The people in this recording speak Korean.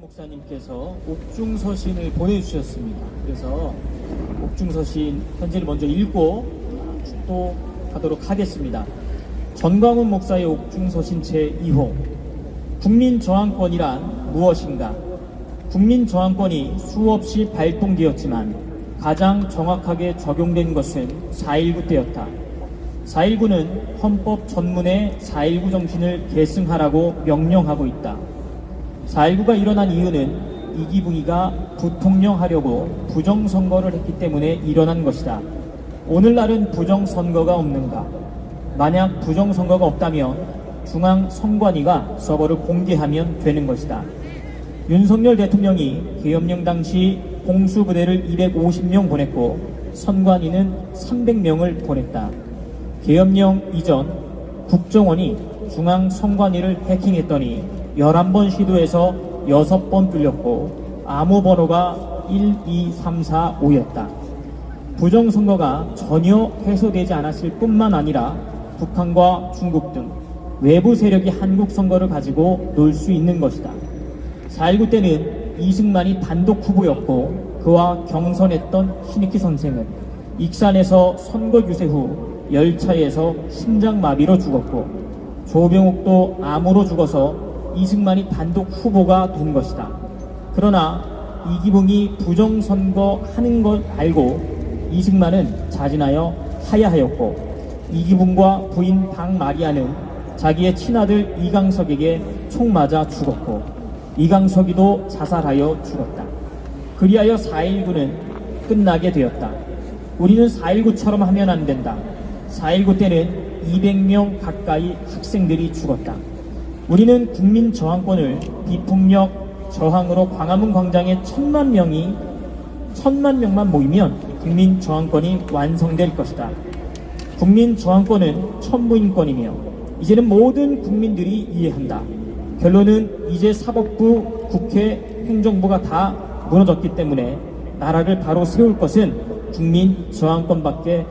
목사님께서 옥중서신을 보내주셨습니다. 그래서 옥중서신 편지를 먼저 읽고 축도하도록 하겠습니다. 전광훈 목사의 옥중서신 제2호 국민 저항권이란 무엇인가? 국민 저항권이 수없이 발동되었지만 가장 정확하게 적용된 것은 4.19 때였다. 4.19는 헌법 전문의 4.19 정신을 계승하라고 명령하고 있다. 4.19가 일어난 이유는 이기붕이가 부통령하려고 부정선거를 했기 때문에 일어난 것이다. 오늘날은 부정선거가 없는가? 만약 부정선거가 없다면 중앙선관위가 서버를 공개하면 되는 것이다. 윤석열 대통령이 계엄령 당시 공수부대를 250명 보냈고 선관위는 300명을 보냈다. 계엄령 이전 국정원이 중앙선관위를 해킹했더니 11번 시도해서 6번 뚫렸고 암호 번호가 1, 2, 3, 4, 5였다. 부정선거가 전혀 해소되지 않았을 뿐만 아니라 북한과 중국 등 외부 세력이 한국 선거를 가지고 놀 수 있는 것이다. 4.19 때는 이승만이 단독 후보였고 그와 경선했던 신익희 선생은 익산에서 선거 유세 후 열차에서 심장마비로 죽었고 조병욱도 암으로 죽어서 이승만이 단독 후보가 된 것이다. 그러나 이기붕이 부정선거 하는 걸 알고 이승만은 자진하여 하야하였고 이기붕과 부인 박마리아는 자기의 친아들 이강석에게 총 맞아 죽었고 이강석이도 자살하여 죽었다. 그리하여 4.19는 끝나게 되었다. 우리는 4.19처럼 하면 안 된다. 4.19 때는 200명 가까이 학생들이 죽었다. 우리는 국민 저항권을 비폭력 저항으로 광화문 광장에 천만 명이 천만 명만 모이면 국민 저항권이 완성될 것이다. 국민 저항권은 천부인권이며 이제는 모든 국민들이 이해한다. 결론은 이제 사법부, 국회, 행정부가 다 무너졌기 때문에 나라를 바로 세울 것은 국민 저항권밖에